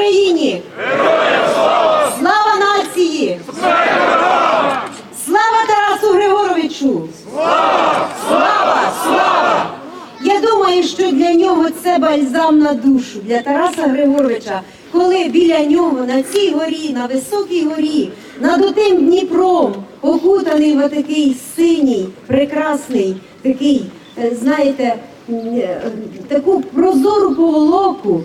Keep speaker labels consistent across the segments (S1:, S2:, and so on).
S1: Україні! Героям Слава нації! Слава Тарасу Григоровичу! Слава! Слава! Я думаю, що для нього це бальзам на душу, для Тараса Григоровича, коли біля нього на цій горі, на високій горі, над отим Дніпром, окутаний в такий синій, прекрасний, такий, е, знаєте, таку прозору поволоку.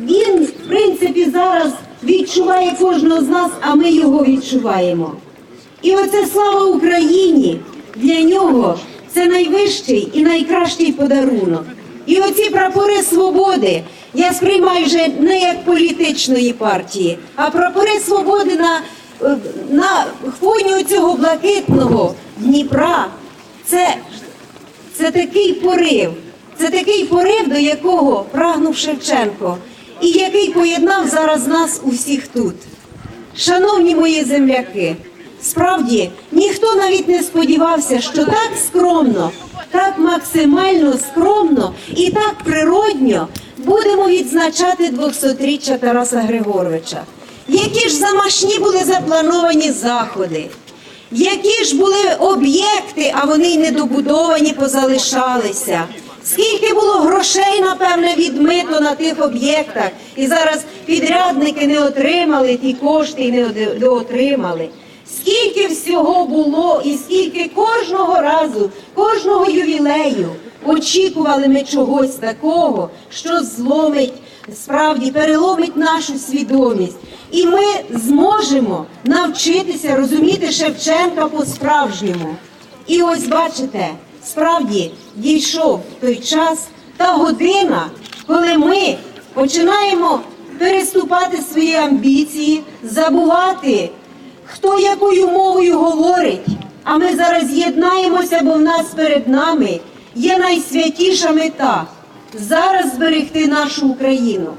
S1: Він, в принципі, зараз відчуває кожного з нас, а ми його відчуваємо. І оце слава Україні для нього це найвищий і найкращий подарунок. І оці прапори свободи я сприймаю вже не як політичної партії, а прапори свободи на, на фоні цього блакитного Дніпра. Це, це такий порив, це такий порив, до якого прагнув Шевченко, і який поєднав зараз нас усіх тут. Шановні мої земляки, справді ніхто навіть не сподівався, що так скромно, так максимально скромно і так природньо будемо відзначати 200-річчя Тараса Григоровича. Які ж замашні були заплановані заходи, які ж були об'єкти, а вони й недобудовані позалишалися. Скільки було грошей, напевне, відмито на тих об'єктах, і зараз підрядники не отримали ті кошти і не отримали. Скільки всього було, і скільки кожного разу, кожного ювілею очікували ми чогось такого, що зломить, справді переломить нашу свідомість. І ми зможемо навчитися розуміти Шевченка по-справжньому. І ось бачите, справді дійшов той час, та година, коли ми починаємо переступати свої амбіції, забувати, хто якою мовою говорить. А ми зараз єднаємося, бо в нас перед нами є найсвятіша мета зараз зберегти нашу Україну,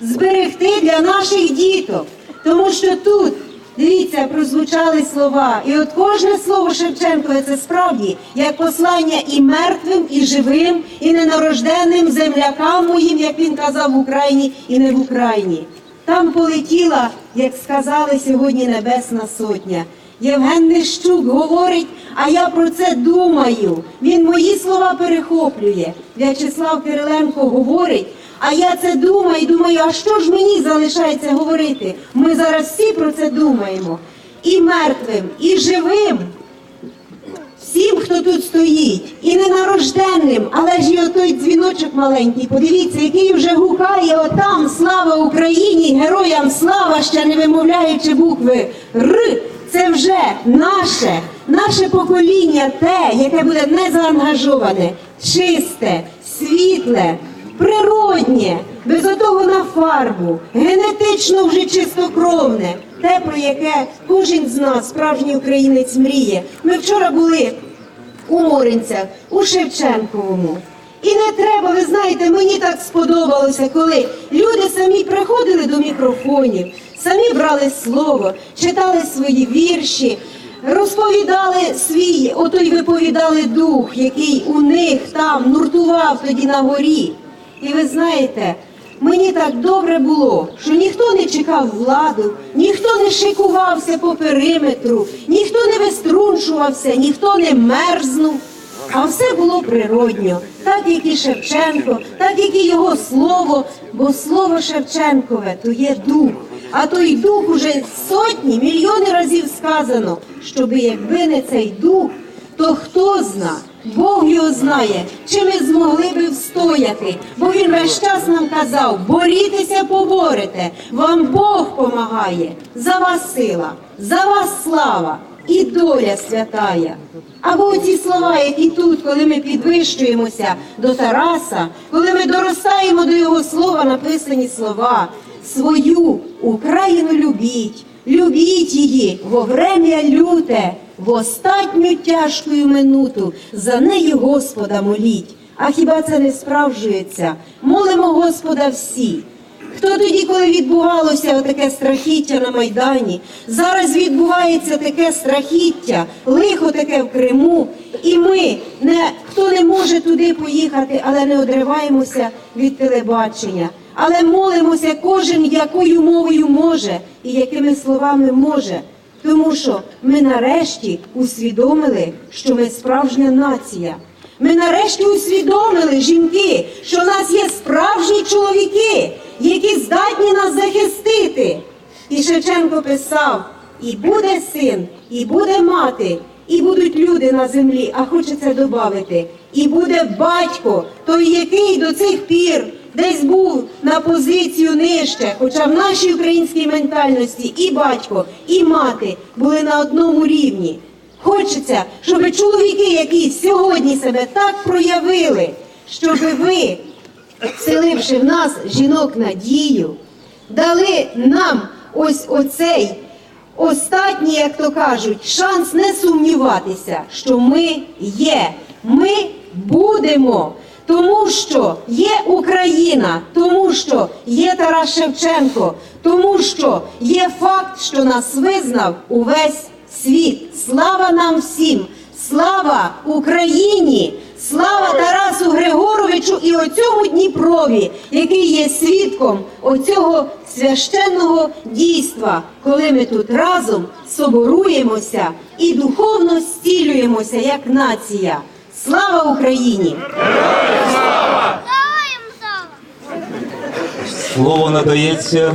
S1: зберегти для наших діток, тому що тут. Дивіться, прозвучали слова, і от кожне слово Шевченкове це справді як послання і мертвим, і живим, і ненарожденним землякам моїм, як він казав в Україні і не в Україні. Там полетіла, як сказали сьогодні, Небесна Сотня. Євген Нищук говорить, а я про це думаю. Він мої слова перехоплює. В'ячеслав Кириленко говорить, а я це думаю, думаю, а що ж мені залишається говорити? Ми зараз всі про це думаємо. І мертвим, і живим. Всім, хто тут стоїть, і ненарожденним, але ж і отой дзвіночок маленький, подивіться, який вже гукає отам слава Україні, героям слава, ще не вимовляючи букви Р. Це вже наше, наше покоління, те, яке буде не заангажоване, чисте, світле, природнє, без отого на фарбу, генетично вже чистокровне, те, про яке кожен з нас, справжній українець, мріє. Ми вчора були у Моринцях, у Шевченковому. І не треба, ви знаєте, мені так сподобалося, коли люди самі приходили до мікрофонів, самі брали слово, читали свої вірші, розповідали свій, ото й виповідали дух, який у них там нуртував тоді на горі. І ви знаєте, мені так добре було, що ніхто не чекав владу, ніхто не шикувався по периметру, ніхто не виструншувався, ніхто не мерзнув. А все було природньо, так як і Шевченко, так як і його слово, бо слово Шевченкове то є дух. А той дух уже сотні, мільйони разів сказано, щоби якби не цей дух, то хто зна, Бог його знає, чи ми змогли би встояти, бо він весь час нам казав, борітеся, поборете, вам Бог помагає, за вас сила, за вас слава і доля святая. Або ці слова, які тут, коли ми підвищуємося до Тараса, коли ми доростаємо до його слова, написані слова, свою Україну любіть, любіть її во врем'я люте, в остатню тяжкую минуту за неї Господа моліть. А хіба це не справжується? Молимо Господа всі. Хто тоді, коли відбувалося таке страхіття на Майдані? Зараз відбувається таке страхіття, лихо таке в Криму, і ми не хто не може туди поїхати, але не одриваємося від телебачення. Але молимося кожен якою мовою може і якими словами може. Тому що ми нарешті усвідомили, що ми справжня нація. Ми нарешті усвідомили, жінки, що в нас є справжні чоловіки, які здатні нас захистити. І Шевченко писав: і буде син, і буде мати, і будуть люди на землі, а хочеться додати, і буде батько, той, який до цих пір десь був на позицію нижче, хоча в нашій українській ментальності і батько, і мати були на одному рівні. Хочеться, щоб чоловіки, які сьогодні себе так проявили, щоб ви, вселивши в нас жінок надію, дали нам ось оцей остатній, як то кажуть, шанс не сумніватися, що ми є, ми будемо. Тому що є Україна, тому що є Тарас Шевченко, тому що є факт, що нас визнав увесь світ. Слава нам всім! Слава Україні! Слава Тарасу Григоровичу і оцьому Дніпрові, який є свідком оцього священного дійства, коли ми тут разом соборуємося і духовно зцілюємося як нація. Слава Україні!
S2: Слово надається